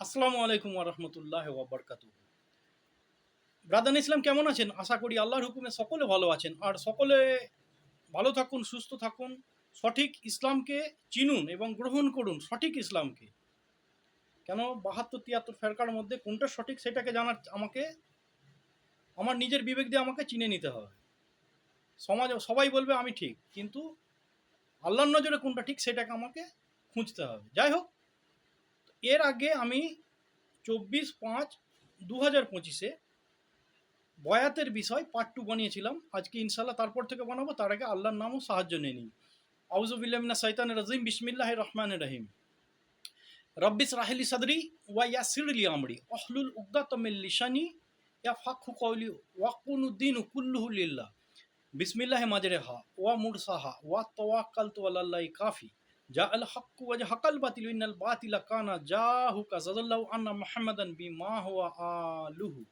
আসসালামু আলাইকুম রহমতুল্লাহ ওবরকাতু ব্রাদান ইসলাম, কেমন আছেন? আশা করি আল্লাহর হুকুমে সকলে ভালো আছেন। আর সকলে ভালো থাকুন, সুস্থ থাকুন, সঠিক ইসলামকে চিনুন এবং গ্রহণ করুন সঠিক ইসলামকে। কেন? বাহাত্তর, তিয়াত্তর ফেরকার মধ্যে কোনটা সঠিক সেটাকে জানার আমাকে, আমার নিজের বিবেক দিয়ে আমাকে চিনে নিতে হবে। সমাজ, সবাই বলবে আমি ঠিক, কিন্তু আল্লাহর নজরে কোনটা ঠিক সেটাকে আমাকে খুঁজতে হবে। যাই হোক এর আগে আমি চব্বিশ পাঁচ দু হাজার পঁচিশে বয়াতের বিষয় পার্ট টু বানিয়েছিলাম। আজকে ইনশাল্লাহ তারপর থেকে বানাবো, তার আগে আল্লাহর নামও সাহায্য নিয়ে নিই। আউজুবিল্লামিনা সাইতান রাজিম। বিসমিল্লাহ রহমান রহিম। রব্বিস রাহেলি সাদরি ওয়া ইয়াসিরলি আমরি। অহলুল উগদা তমিল লিসানি ইয়া ফাকহু কওলি ওয়াকুনুদ্দিন কুল্লুহু লিল্লাহ। বিসমিল্লাহ মাজরে হা ওয়া মুরসাহা ওয়া তাওয়াক্কালতু আলাল্লাহি কাফি। যা হাকাল বাতিল ইন্নাল কানা জাহুকা জাযাল্লাহু আন্না মুহাম্মাদান বিমা হুয়া আলুহু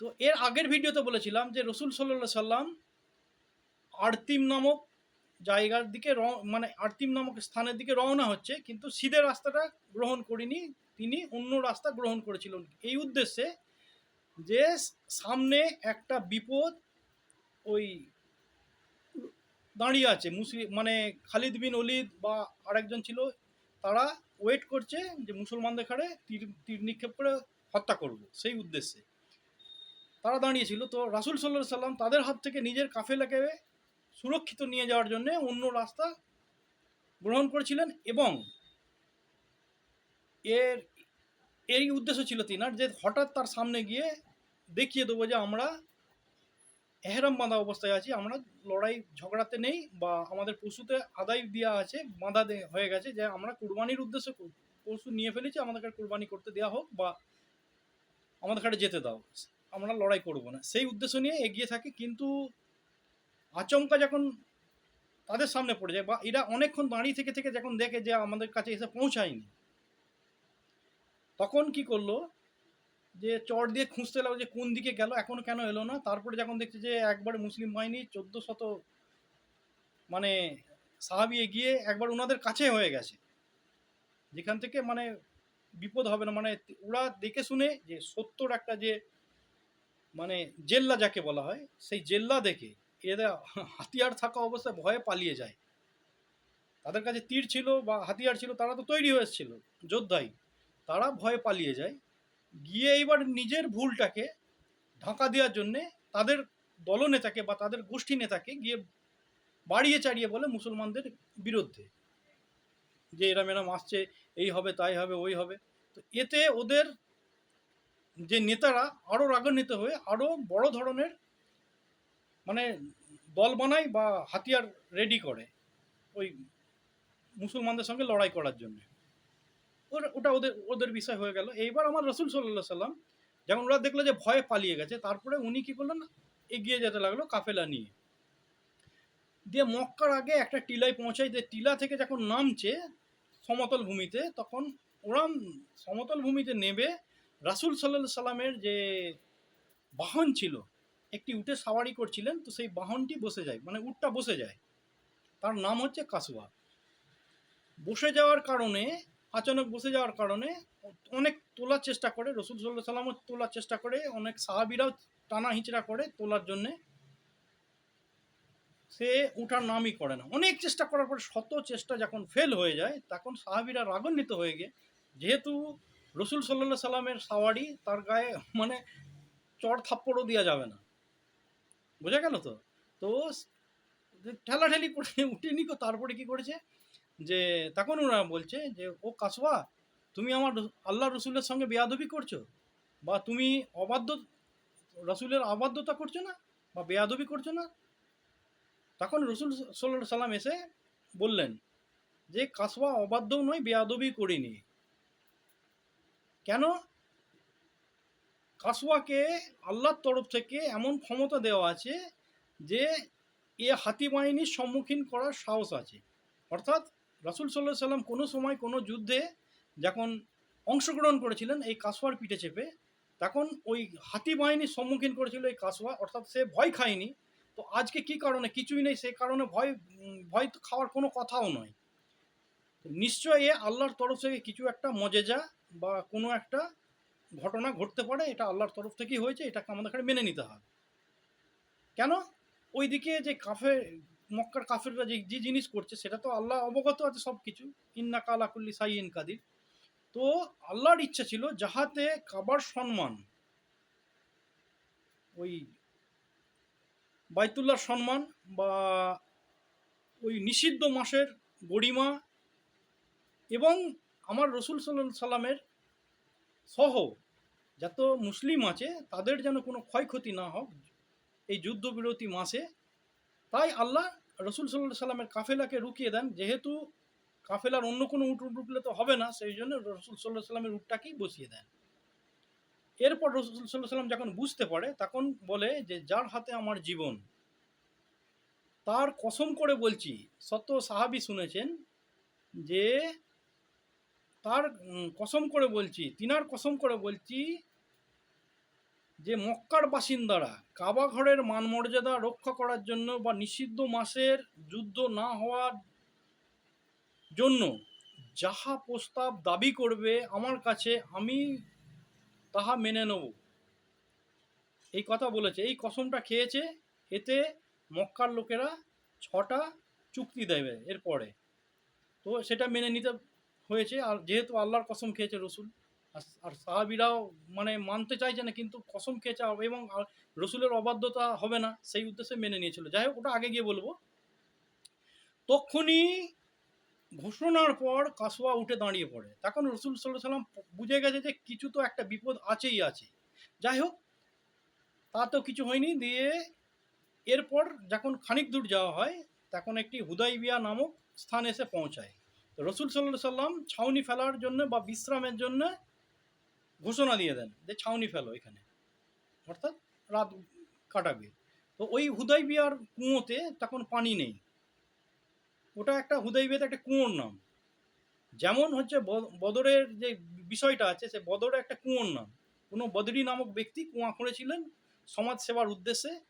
তো এর আগের ভিডিওতে বলেছিলাম যে রসুল সাল্লাহ সাল্লাম আরতিম নামক জায়গার দিকে মানে আরতিম নামক স্থানের দিকে রওনা হচ্ছে, কিন্তু সিধে রাস্তাটা গ্রহণ করিনি তিনি, অন্য রাস্তা গ্রহণ করেছিলেন। এই উদ্দেশ্যে যে সামনে একটা বিপদ ওই দাঁড়িয়ে আছে। মুসলিম মানে খালিদ বিন অলিদ বা আরেকজন ছিল, তারা ওয়েট করছে যে মুসলমানদের ঘাড়ে তীর তীর নিক্ষেপ করে হত্যা করব, সেই উদ্দেশ্যে। তারা দাঁড়িয়েছিল। তো রাসুল সাল্লাহ সাল্লাম তাদের হাত থেকে নিজের কাফেলাকে সুরক্ষিত নিয়ে যাওয়ার জন্য অন্য রাস্তা গ্রহণ করেছিলেন এবং এর, এরই উদ্দেশ্য ছিল তিনার যে হঠাৎ তার সামনে গিয়ে দেখিয়ে দেবো যে আমরা এহেরাম বাঁধা অবস্থায় আছি। আমরা লড়াই ঝগড়াতে নেই বা আমাদের পশুতে আদায় দেওয়া আছে, বাঁধা হয়ে গেছে যে আমরা কুরবানির উদ্দেশ্যে পশু নিয়ে ফেলেছি, আমাদেরকে কুরবানি করতে দেওয়া হোক বা আমাদের কাছে যেতে দাও আমরা লড়াই করব না। সেই উদ্দেশ্য নিয়ে এগিয়ে থাকি, কিন্তু আচমকা যখন তাদের সামনে পড়ে যায় বা এরা অনেকক্ষণ দাঁড়িয়ে থেকে থেকে যখন দেখে যে আমাদের কাছে এসে পৌঁছায়নি, তখন কি করল? যে চট দিয়ে খুঁজতে লাগল যে কোন দিকে গেল, এখনও কেন এলো না। তারপরে যখন দেখছে যে একবার মুসলিম বাহিনী চোদ্দ শত মানে সাহাবি এগিয়ে একবার ওনাদের কাছে হয়ে গেছে। যেখান থেকে মানে বিপদ হবে না মানে ওরা দেখে শুনে যে সত্তর একটা যে মানে জেল্লা যাকে বলা হয়, সেই জেল্লা দেখে এদের হাতিয়ার থাকা অবস্থায় ভয়ে পালিয়ে যায়। তাদের কাছে তীর ছিল বা হাতিয়ার ছিল, তারা তো তৈরি হয়েছিল যোদ্ধাই। তারা ভয়ে পালিয়ে যায়। গিয়ে এইবার নিজের ভুলটাকে ঢাকা দেওয়ার জন্যে তাদের দলনেতাকে বা তাদের গোষ্ঠী নেতাকে গিয়ে বাড়িয়ে চাড়িয়ে বলে মুসলমানদের বিরুদ্ধে। যে এরা মেরাম আসছে, এই হবে, তাই হবে, ওই হবে। তো এতে ওদের যে নেতারা আরও রাগান্বিত হয়ে আরও বড় ধরনের মানে দল বানায় বা হাতিয়ার রেডি করে ওই মুসলমানদের সঙ্গে লড়াই করার জন্য। ওটা ওদের ওদের বিষয় হয়ে গেল। এইবার আমার রসুল সাল্লাহ সাল্লাম যখন ওরা দেখল যে ভয়ে পালিয়ে গেছে, তারপরে উনি কি করলেন এগিয়ে যেতে লাগল কাফেলা নিয়ে। দিয়ে মক্কার আগে একটা টিলায় পৌঁছায়, যে টিলা থেকে যখন নামছে সমতল ভূমিতে, তখন ওরা সমতল ভূমিতে নেবে রাসুল সাল্লাহ সাল্লামের যে বাহন ছিল, একটি উটে সাওয়ারি করছিলেন, তো সেই বাহনটি বসে যায় মানে উটটা বসে যায়। তার নাম হচ্ছে কাসুয়া বসে যাওয়ার কারণে আচানক বসে যাওয়ার কারণে অনেক তোলার চেষ্টা করে, রসুল সাল্লাহ সাল্লামও তোলার চেষ্টা করে, অনেক সাহাবিরাও টানা হিঁচড়া করে তোলার জন্যে। সে উঠার নামই করে না। অনেক চেষ্টা করার পর শত চেষ্টা যখন ফেল হয়ে যায়, তখন সাহাবিরা রাগান্বিত হয়ে গিয়ে, যেহেতু রসুল সাল্লাহ সাল্লামের সাওয়ারি তার গায়ে মানে চড় থাপ্পড়ও দেওয়া যাবে না। বোঝা গেল তো? তো ঠেলাঠেলি করে উঠেনি তারপরে কি করেছে? যে তখন ওরা বলছে যে, ও কাসওয়া তুমি আমার আল্লাহ রসুলের সঙ্গে বেয়াদবি করছ? বা তুমি অবাধ্য, রসুলের অবাধ্যতা করছ না? বা বেয়াদবি করছ না? তখন রসুল সাল্লাহ সাল্লাম এসে বললেন যে কাসওয়া অবাধ্য নয়, বেয়াদবি করিনি। কেন? কাসওয়াকে আল্লাহর তরফ থেকে এমন ক্ষমতা দেওয়া আছে যে, এ হাতি বাহিনীর সম্মুখীন করার সাহস আছে। অর্থাৎ রাসুল সাল্লাহ সাল্লাম কোনো সময় কোনো যুদ্ধে যখন অংশগ্রহণ করেছিলেন, এই কাসওয়ার পিঠে চেপে, তখন ওই হাতি বাহিনীর সম্মুখীন করেছিল এই কাসওয়া, অর্থাৎ সে ভয় খায়নি। তো আজকে কি কারণে? কিছুই নেই সেই কারণে ভয় ভয় তো খাওয়ার কোনো কথাও নয়। নিশ্চয়ই আল্লাহর তরফ থেকে কিছু একটা মজেজা বা কোনো একটা ঘটনা ঘটতে পারে, এটা আল্লাহর তরফ থেকেই হয়েছে, এটাকে আমাদের মেনে নিতে হবে। কেন? ওইদিকে যে কাফে মক্কার কাফেররা যে যে জিনিস করছে, সেটা তো আল্লাহ অবগত আছে সব কিছু ইন্না কালাকুল্লি সাইন কাদির। তো আল্লাহর ইচ্ছা ছিল যাহাতে কাবার সম্মান, ওই বাইতুল্লাহর সম্মান বা ওই নিষিদ্ধ মাসের গরিমা এবং আমার রসুল সাল্লাহ সাল্লামের সহ যত মুসলিম আছে, তাদের যেন কোনো ক্ষয়ক্ষতি না হোক, এই যুদ্ধবিরতি মাসে, তাই আল্লাহ রসুল সাল্লাহ সাল্লামের কাফেলাকে রুকিয়ে দেন, যেহেতু কাফেলার অন্য কোনো উট উঠলে তো হবে না, সেই জন্য রসুল সাল্লাহ সাল্লামের উটটাকেই বসিয়ে দেন। এরপর রসুল সাল্লাহ সাল্লাম যখন বুঝতে পারে, তখন বলে যে, যার হাতে আমার জীবন, তার কসম করে বলছি, সত্য সাহাবি শুনেছেন যে, তার কসম করে বলছি, তিনার কসম করে বলছি যে মক্কার বাসিন্দারা কাবা ঘরের মান মর্যাদা রক্ষা করার জন্য বা নিষিদ্ধ মাসের যুদ্ধ না হওয়ার জন্য যাহা প্রস্তাব দাবি করবে আমার কাছে, আমি তাহা মেনে নেব। এই কথা বলেছে। এই কসমটা খেয়েছে, এতে মক্কার লোকেরা ছটা চুক্তি দেবে এরপরে। তো সেটা মেনে নিতে হয়েছে। আর যেহেতু আল্লাহর কসম খেয়েছে রসুল আর- সাহাবিরাও মানে মানতে চাইছে না, কিন্তু কসম খেয়েছে এবং রসুলের অবাধ্যতা হবে না, সেই উদ্দেশ্যে মেনে নিয়েছিল। যাই হোক, ওটা আগে গিয়ে বলব। তখনই ঘোষণার পর কাসোয়া উঠে দাঁড়িয়ে পড়ে। তখন রসুল সাল্লাহ সাল্লাম বুঝে গেছে যে কিছু তো একটা বিপদ আছেই আছে। যাই হোক, তা তো কিছু হয়নি, দিয়ে এরপর যখন খানিক দূর যাওয়া হয়, তখন একটি হুদাইবিয়া নামক স্থান এসে পৌঁছায়। তো রসুল সাল্লাহ সাল্লাম ছাউনি ফেলার জন্য বা বিশ্রামের জন্য ঘোষণা দিয়ে দেন যে ছাউনি ফেলো এখানে। অর্থাৎ রাত কাটাবে। তো ওই হুদাইবিয়ার কুঁয়োতে তখন পানি নেই। ওটা একটা হুদাইবিয়াতে একটা কুয়োর নাম। যেমন হচ্ছে বদরের যে বিষয়টা আছে, সে বদরে একটা কুয়োর নাম। কোনো বদরি নামক ব্যক্তি কুয়া করেছিলেন সমাজ সেবার উদ্দেশ্যে।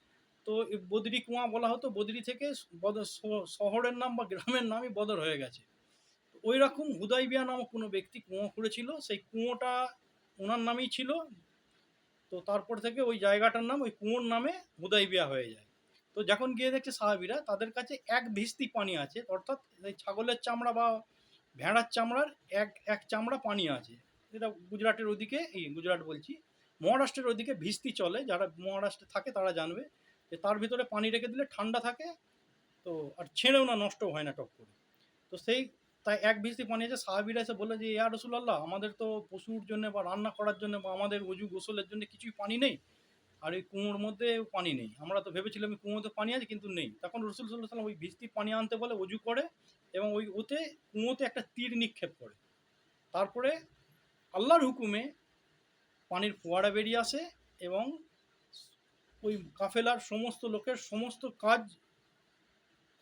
তো বদরি কুয়া বলা হতো, বদরি থেকে বদর শহরের নাম বা গ্রামের নামই বদর হয়ে গেছে। ওই রকম হুদাইবিয়া নামক কোনো ব্যক্তি কুয়ো করেছিল সেই কুয়োটা ওনার নামেই ছিল। তো তারপর থেকে ওই জায়গাটার নাম ওই কুয়োর নামে হুদাইবিয়া হয়ে যায়। তো যখন গিয়ে দেখছে সাহাবিরা, তাদের কাছে এক ভিস্তি পানি আছে, অর্থাৎ ছাগলের চামড়া বা ভেড়ার চামড়ার এক এক চামড়া পানি আছে। এটা গুজরাটের ওদিকে, এই গুজরাট বলছি, মহারাষ্ট্রের ওদিকে ভিস্তি চলে, যারা মহারাষ্ট্রে থাকে তারা জানবে যে তার ভিতরে পানি রেখে দিলে ঠান্ডা থাকে, তো আর ছেড়েও না, নষ্ট হয় না টক করে তো সেই তাই এক ভিস্তি পানি আছে সাহাবিরা এসে বলে যে, ইয়া রসুল্লাহ আমাদের তো পশুর জন্য বা রান্না করার জন্য বা আমাদের অজু গোসলের জন্য কিছুই পানি নেই। আর এই কুঁয়োর মধ্যে পানি নেই। আমরা তো ভেবেছিলাম কুয়োতে পানি আছে, কিন্তু নেই। তখন রসুল সাল্লাহ সাল্লাম ওই ভিস্তি পানি আনতে বলে, অজু করে এবং ওই ওতে, কুয়োতে একটা তীর নিক্ষেপ করে। তারপরে আল্লাহর হুকুমে পানির ফোয়ারা বেরিয়ে আসে এবং ওই কাফেলার সমস্ত লোকের সমস্ত কাজ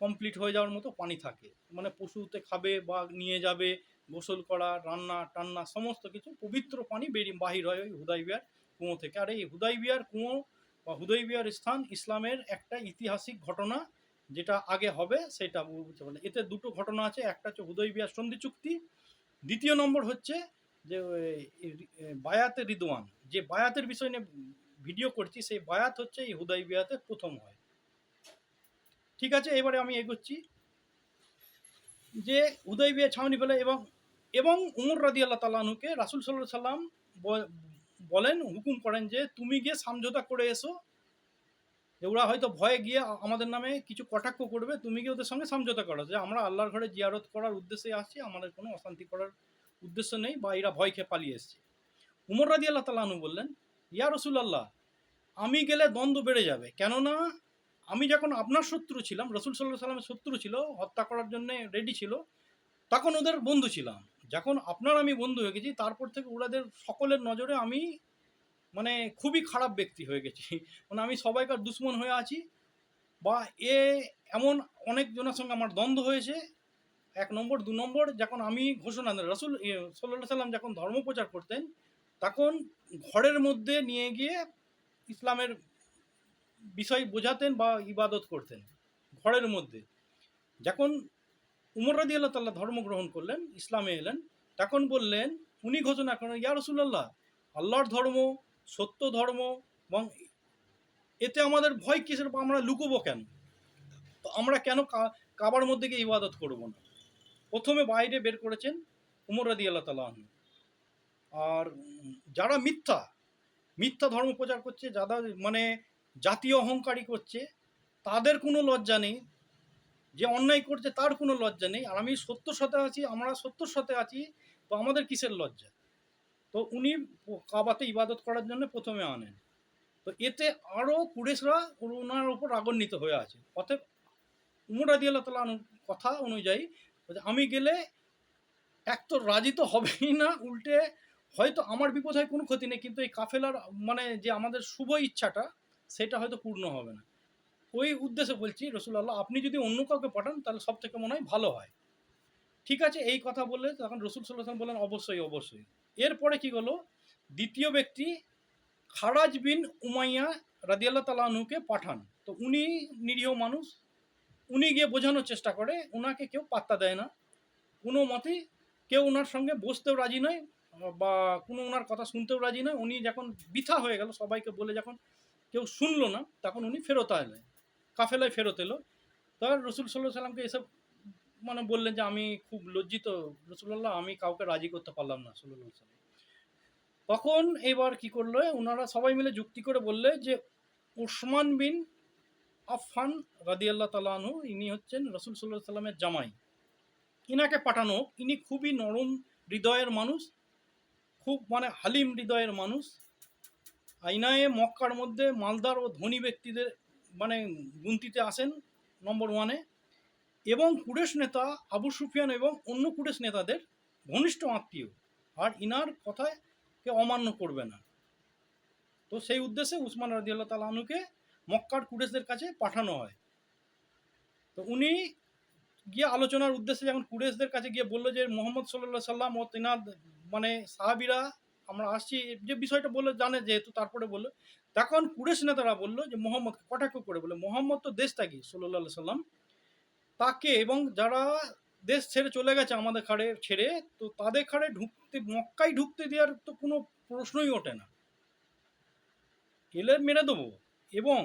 কমপ্লিট হয়ে যাওয়ার মতো পানি থাকে। মানে পশুতে খাবে বা নিয়ে যাবে, গোসল করা, রান্না টান্না সমস্ত কিছু পবিত্র পানি বেরিয়ে বাহির হয় ওই হুদাইবিয়ার কুঁয়ো থেকে। আর এই হুদাইবিয়ার কুঁয়ো বা হুদাইবিয়ার স্থান ইসলামের একটা ঐতিহাসিক ঘটনা যেটা আগে হবে সেটা বুঝতে পারলে এতে দুটো ঘটনা আছে। একটা হচ্ছে হুদয়বিয়ার সন্ধি চুক্তি, দ্বিতীয় নম্বর হচ্ছে যে বায়াতে রিদওয়ান। যে বায়াতের বিষয় নিয়ে ভিডিও করছি, সেই বায়াত হচ্ছে এই হুদয়বিয়াতে প্রথম হয়। ঠিক আছে, এবারে আমি এগোচ্ছি। যে হুদয়বিয়া ছাউনি ফেলে এবং এবং উমর রাদি আল্লাহ তালাহুকে রাসুল সাল্লাহ সাল্লাম বলেন, হুকুম করেন যে, তুমি গিয়ে সমঝোতা করে এসো। যে ওরা হয়তো ভয়ে গিয়ে আমাদের নামে কিছু কটাক্ষ করবে। তুমি গিয়ে ওদের সঙ্গে সমঝোতা করো। যে আমরা আল্লাহর ঘরে জিয়ারত করার উদ্দেশ্যে আসছি। আমাদের কোনো অশান্তি করার উদ্দেশ্য নেই বা এরা ভয় খেয়ে পালিয়ে এসছে। উমর রাজি আল্লাহ তালাহনু বললেন, ইয়া রসুল্লাহ আমি গেলে দ্বন্দ্ব বেড়ে যাবে। কেননা আমি যখন আপনার শত্রু ছিলাম, রসুল সাল্লাহ সাল্লামের শত্রু ছিল, হত্যা করার জন্য রেডি ছিল, তখন ওদের বন্ধু ছিলাম। যখন আপনার আমি বন্ধু হয়ে গেছি, তারপর থেকে ওদের সকলের নজরে আমি মানে খুবই খারাপ ব্যক্তি হয়ে গেছি। মানে আমি সবাইকার দুশ্মন হয়ে আছি বা এ এমন অনেকজনের সঙ্গে আমার দ্বন্দ্ব হয়েছে। এক নম্বর, দু নম্বর, যখন আমি ঘোষণা দেন, রসুল সাল্লাহ সাল্লাম যখন ধর্ম প্রচার করতেন, তখন ঘরের মধ্যে নিয়ে গিয়ে ইসলামের বিষয় বোঝাতেন বা ইবাদত করতেন ঘরের মধ্যে। যখন উমর রাদি আল্লাহ তাল্লাহ ধর্ম গ্রহণ করলেন, ইসলামে এলেন, তখন বললেন, উনি ঘোষণা করেন, ইয়া রসুল্লাহ আল্লাহর ধর্ম, সত্য ধর্ম এবং এতে আমাদের ভয় কিসের? আমরা লুকোবো কেন? তো আমরা কেন কাবার মধ্যে গিয়ে ইবাদত করব না? প্রথমে বাইরে বের করেছেন উমর রাদি আল্লাহ তাল্লাহ আর যারা মিথ্যা মিথ্যা ধর্ম প্রচার করছে যারা মানে জাতীয় অহংকারী করছে, তাদের কোনো লজ্জা নেই। যে অন্যায় করছে তার কোনো লজ্জা নেই। আর আমি সত্যর সাথে আছি, আমরা সত্যর সাথে আছি, তো আমাদের কিসের লজ্জা? তো উনি কাবাতে ইবাদত করার জন্য প্রথমে আনেন। তো এতে আরও কুরেশরা ওনার ওপর রাগান্বিত হয়ে আছে। অতএব উমর আদি আল্লাহ তালা কথা অনুযায়ী আমি গেলে এক তো রাজি তো হবেই না, উল্টে হয়তো আমার বিপদ হয়, কোনো ক্ষতি নেই। কিন্তু এই কাফেলার মানে যে আমাদের শুভ ইচ্ছাটা সেটা হয়তো পূর্ণ হবে না। ওই উদ্দেশ্যে বলছি রসুল্লাহ আপনি যদি অন্য কাউকে পাঠান, তাহলে সব থেকে মনে হয় ভালো হয়। ঠিক আছে, এই কথা বললে তখন রসুল সাল্লাহ বললেন, অবশ্যই অবশ্যই। এরপরে কি হলো দ্বিতীয় ব্যক্তি খারাজ বিন উমাইয়া রাদিয়াল্লাহ তালাহুকে পাঠান। তো উনি নিরীহ মানুষ, উনি গিয়ে বোঝানোর চেষ্টা করে ওনাকে কেউ পাত্তা দেয় না। কোনো মতেই কেউ ওনার সঙ্গে বসতেও রাজি নয়, বা কোনো ওনার কথা শুনতেও রাজি নয়। উনি যখন বৃথা হয়ে গেল, সবাইকে বলে যখন কেউ শুনলো না, তখন উনি ফেরত এলেন কাফেলায় ফেরত এলো। তখন রসুল সাল্লাহ সাল্লামকে এসব মানে বললেন যে, আমি খুব লজ্জিত। রসুল্লাহ আমি কাউকে রাজি করতে পারলাম না সাল্লাহ সাল্লাম তখন এবার কি করল? ওনারা সবাই মিলে যুক্তি করে বললে যে, উসমান বিন আফফান রাদিয়াল্লাহ তালাহু ইনি হচ্ছেন রসুল সাল্লাহ সাল্লামের জামাই। ইনাকে পাঠানো ইনি খুবই নরম হৃদয়ের মানুষ, খুব মানে হালিম হৃদয়ের মানুষ। আইনায়ে মক্কার মধ্যে মালদার ও ধনী ব্যক্তিদের মানে গুনতিতে আসেন নম্বর ওয়ানে এবং কুরেশ নেতা আবু সুফিয়ান এবং অন্য কুরেশ নেতাদের ঘনিষ্ঠ আত্মীয়। আর ইনার কথায় কে অমান্য করবে না। তো সেই উদ্দেশ্যে উসমান রাজিয়াল্লাহ তালানুকে মক্কার কুরেশদের কাছে পাঠানো হয়। তো উনি গিয়ে আলোচনার উদ্দেশ্যে যখন কুরেশদের কাছে গিয়ে বলল যে মোহাম্মদ সাল্লাহ সাল্লাম ও তিনার মানে সাহাবিরা আমরা আসছি, যে বিষয়টা বলল, জানে যেহেতু, তারপরে বলল। তখন কুরেশ নেতারা বলল যে মোহাম্মদ কটাক্ষ করে বলে মোহাম্মদ তো দেশ থাকি সাল্লাহ সাল্লাম। তাকে এবং যারা দেশ ছেড়ে চলে গেছে আমাদের খাড়ে ছেড়ে, তো তাদের খাড়ে ঢুকতে, মক্কায় ঢুকতে দেওয়ার তো কোনো প্রশ্নই ওঠে না। এলে মেরে দেবো এবং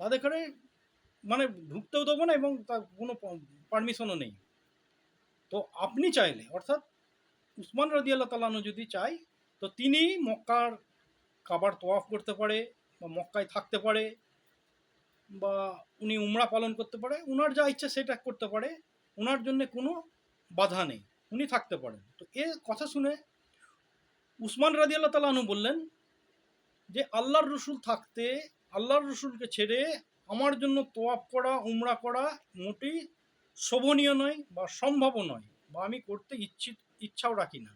তাদের খাড়ে মানে ঢুকতেও দেবো না এবং তার কোনো পারমিশনও নেই। তো আপনি চাইলে, অর্থাৎ উসমান রাজি আল্লাহ তালানু যদি চাই তো তিনি মক্কার খাবার তোয়াফ করতে পারে বা মক্কায় থাকতে পারে বা উনি উমরা পালন করতে পারে, উনার যা ইচ্ছা সেটা করতে পারে ওনার জন্য কোনো বাধা নেই, উনি থাকতে পারেন। তো এ কথা শুনে উসমান রাজি আল্লাহ তালানু বললেন যে, আল্লাহর রসুল থাকতে, আল্লাহর রসুলকে ছেড়ে আমার জন্য তোয়াপ করা, উমরা করা মোটেই শোভনীয় নয় বা সম্ভবও নয় বা আমি করতে ইচ্ছিত ইচ্ছাও রাখি না।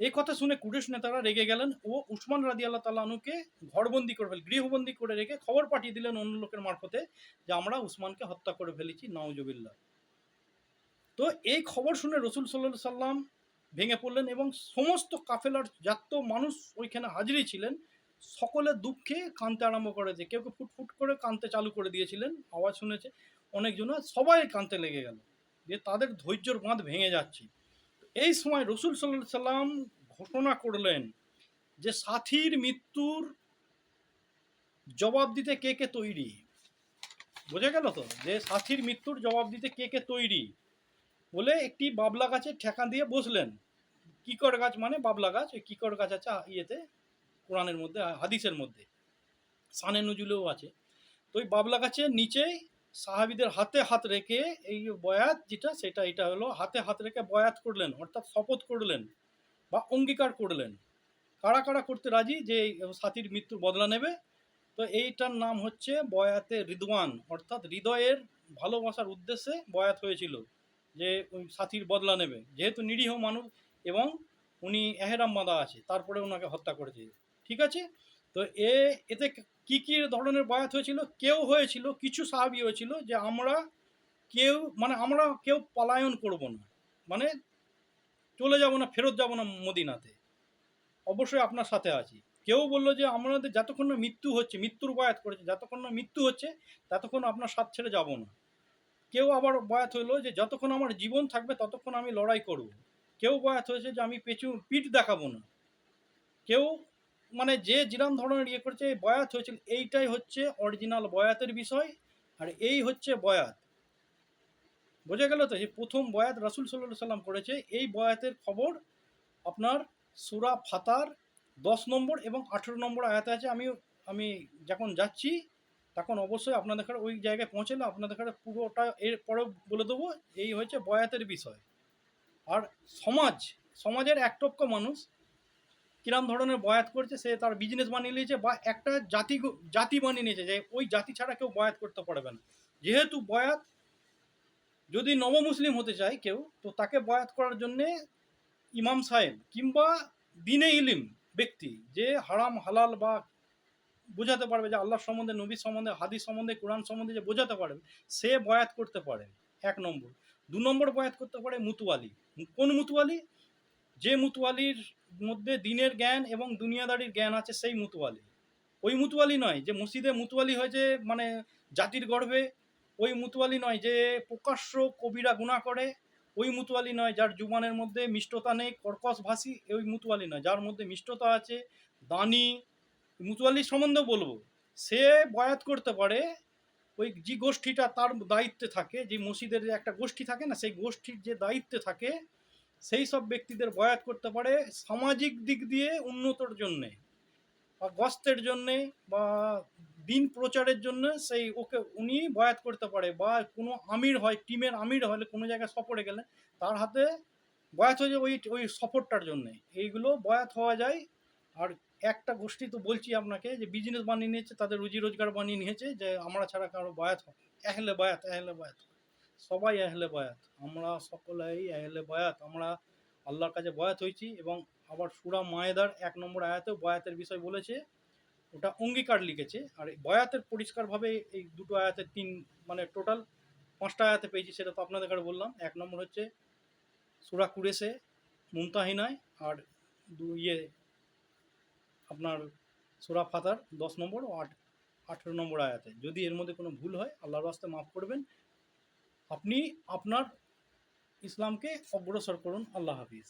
এই কথা শুনে কুরেশ নেতারা রেগে গেলেন ও উসমান রাজি আল্লাহ তালানুকে ঘরবন্দি করে ফেল গৃহবন্দী করে রেখে খবর পাঠিয়ে দিলেন অন্য লোকের মারফতে যে, আমরা উসমানকে হত্যা করে ফেলেছি নওজবিল্লা তো এই খবর শুনে রসুল সাল্লাহ সাল্লাম ভেঙে পড়লেন এবং সমস্ত কাফেলার যত মানুষ ওইখানে হাজিরই ছিলেন। সকলে দুঃখে কাঁদতে আরম্ভ করেছে কেউ কেউ ফুটফুট করে কাঁদতে চালু করে দিয়েছিলেন। আওয়াজ শুনেছে অনেকজন সবাই কাঁদতে লেগে গেল যে, তাদের ধৈর্যর বাঁধ ভেঙে যাচ্ছে। এই সময় রসুল সাল্লাহ সাল্লাম ঘোষণা করলেন যে সাথীর মৃত্যুর জবাব দিতে কে কে তৈরি? বোঝা গেল তো? যে সাথীর মৃত্যুর জবাব দিতে কে কে তৈরি? বলে একটি বাবলা গাছে ঠেকা দিয়ে বসলেন। কিকর গাছ মানে বাবলা গাছ, ওই কিকর গাছ আছে ইয়েতে, কোরআনের মধ্যে, হাদিসের মধ্যে। সানে নজুলেও আছে। তো ওই বাবলা গাছের নিচেই সাহাবিদের হাতে হাত রেখে এই বয়াত যেটা, সেটা, এটা হলো হাতে হাত রেখে বয়াত করলেন, অর্থাৎ শপথ করলেন বা অঙ্গীকার করলেন। কারা কারা করতে রাজি? যে সাথীর মৃত্যুর বদলা নেবে। তো এইটার নাম হচ্ছে বয়াতে রিদওয়ান, অর্থাৎ হৃদয়ের ভালোবাসার উদ্দেশ্যে বয়াত হয়েছিল যে ওই সাথীর বদলা নেবে। যেহেতু নিরীহ মানুষ এবং উনি এহেরাম মাদা আছে, তারপরে ওনাকে হত্যা করেছে। ঠিক আছে? তো এ, এতে কি কি ধরনের বয়াত হয়েছিল? কেউ হয়েছিল, কিছু সাহাবি হয়েছিল যে আমরা কেউ মানে আমরা কেউ পলায়ন করব না। মানে চলে যাব না, ফেরত যাব না মদিনাতে। অবশ্যই আপনার সাথে আছি। কেউ বলল যে আমাদের যতক্ষণ না মৃত্যু হচ্ছে, মৃত্যুর বয়াত করেছে, যতক্ষণ না মৃত্যু হচ্ছে, ততক্ষণ আপনার সাথ ছেড়ে যাব না। কেউ আবার বয়াত হলো যে যতক্ষণ আমার জীবন থাকবে, ততক্ষণ আমি লড়াই করব। কেউ বয়াত হয়েছে যে আমি পেছু, পিঠ দেখাবো না। কেউ মানে যে যেরম ধরনের ইয়ে করেছে, এই বয়াত হয়েছিল, এইটাই হচ্ছে অরিজিনাল বয়াতের বিষয়, আর এই হচ্ছে বয়াত। বোঝা গেল তো? যে প্রথম বয়াত রাসুল সাল্লাহ সাল্লাম করেছে, এই বয়াতের খবর আপনার সুরা ফাতার দশ নম্বর এবং আঠেরো নম্বর আয়াতে আছে। আমি আমি যখন যাচ্ছি, তখন অবশ্যই আপনাদের কাছে ওই জায়গায় পৌঁছলে আপনাদের কাছে পুরোটা এর পরে বলে দেবো, এই হচ্ছে বয়াতের বিষয়। আর সমাজ, সমাজের এক টপকা মানুষ কিরম ধরনের বয়াত করছে সে তার বিজনেস বানিয়ে নিয়েছে বা একটা জাতি জাতি বানিয়ে নিয়েছে যে ওই জাতি ছাড়া কেউ বয়াত করতে পারবে না। যেহেতু বয়াত যদি নবমুসলিম হতে চায় কেউ, তো তাকে বয়াত করার জন্যে ইমাম সাহেব কিংবা দিনে ইলিম ব্যক্তি যে হারাম, হালাল বা বোঝাতে পারবে যে আল্লাহ সম্বন্ধে নবী সম্বন্ধে, হাদিস সম্বন্ধে, কোরআন সম্বন্ধে যে বোঝাতে পারবে সে বয়াত করতে পারে। এক নম্বর। দু নম্বর বয়াত করতে পারে মুতুয়ালি কোন মুতুয়ালি যে মুতুয়ালির মধ্যে দিনের জ্ঞান এবং দুনিয়াদারির জ্ঞান আছে সেই মুতুয়ালি। ওই মুতুয়ালি নয় যে মসজিদে মুতুয়ালি হয় হয়েছে মানে জাতির গর্ভে ওই মুতুয়ালি নয় যে প্রকাশ্য কবিরা গুণা করে, ওই মুতুয়ালি নয় যার জুবানের মধ্যে মিষ্টতা নেই, কর্কশ ভাষী, ওই মুতুয়ালি নয় যার মধ্যে মিষ্টতা আছে, দানি। মুতুয়ালির সম্বন্ধেও বলব, সে বয়াত করতে পারে, ওই যে গোষ্ঠীটা তার দায়িত্বে থাকে, যে মসজিদের যে একটা গোষ্ঠী থাকে না, সেই গোষ্ঠীর যে দায়িত্বে থাকে সেই সব ব্যক্তিদের বয়াত করতে পারে সামাজিক দিক দিয়ে উন্নতর জন্যে, বা গস্তের জন্যে, বা দিন প্রচারের জন্য সেই ওকে উনি বয়াত করতে পারে, বা কোনো আমির হয়, টিমের আমির হলে কোনো জায়গায় সফরে গেলে তার হাতে বয়াত হয়ে যায় ওই ওই সফরটার জন্যে। এইগুলো বয়াত হওয়া যায়। আর একটা গোষ্ঠী তো বলছি আপনাকে যে বিজনেস বানিয়ে নিয়েছে, তাদের রুজি রোজগার বানিয়ে নিয়েছে, যে আমরা ছাড়া কারও বয়াত হয়, এহলে বয়াত এহলে বয়াত সবাই এহলে বয়াত। আমরা সকলেই এহলে বয়াত। আমরা আল্লাহর কাছে বয়াত হয়েছি এবং আবার সুরা মায়েদার এক নম্বর আয়াতেও বয়াতের বিষয় বলেছে। ওটা অঙ্গীকার লিখেছে। আর বয়াতের পরিষ্কারভাবে এই দুটো আয়াতের তিন মানে টোটাল পাঁচটা আয়াতে পেয়েছি সেটা তো আপনাদের কাছে বললাম। এক নম্বর হচ্ছে সুরা কুরেসে মুমতাহিনায় আর দু ইয়ে আপনার সুরা ফাতার দশ নম্বর ও আট, আঠেরো নম্বর আয়াতে। যদি এর মধ্যে কোনো ভুল হয়, আল্লাহর রাস্তে মাফ করবেন। আপনি আপনার ইসলামকে অগ্রসর করুন আল্লাহ হাফিজ।